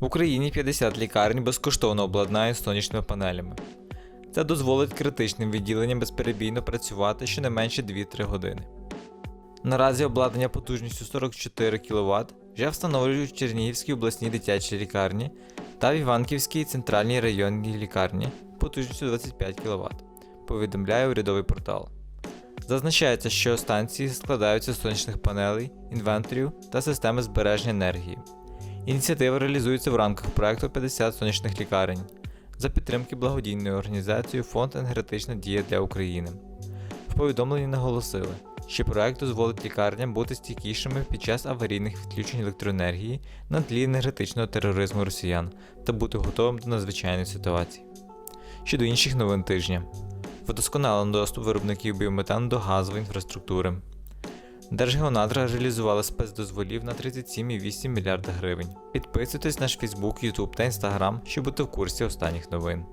В Україні 50 лікарень безкоштовно обладнають сонячними панелями. Це дозволить критичним відділенням безперебійно працювати щонайменше 2-3 години. Наразі обладнання потужністю 44 кВт вже встановлюють в Чернігівській обласній дитячій лікарні та в Іванківській центральній районній лікарні потужністю 25 кВт, повідомляє урядовий портал. Зазначається, що станції складаються з сонячних панелей, інвенторів та системи збереження енергії. Ініціатива реалізується в рамках проекту 50 сонячних лікарень за підтримки благодійної організації Фонд Енергетична дія для України. В повідомленні наголосили, що проект дозволить лікарням бути стійкішими під час аварійних відключень електроенергії на тлі енергетичного тероризму росіян та бути готовим до надзвичайної ситуації. Щодо інших новин тижня, вдосконалено доступ виробників біометану до газової інфраструктури. Держгеонадра реалізувала спецдозволів на 37,8 мільярда гривень. Підписуйтесь на наш Фейсбук, Ютуб та Інстаграм, щоб бути в курсі останніх новин.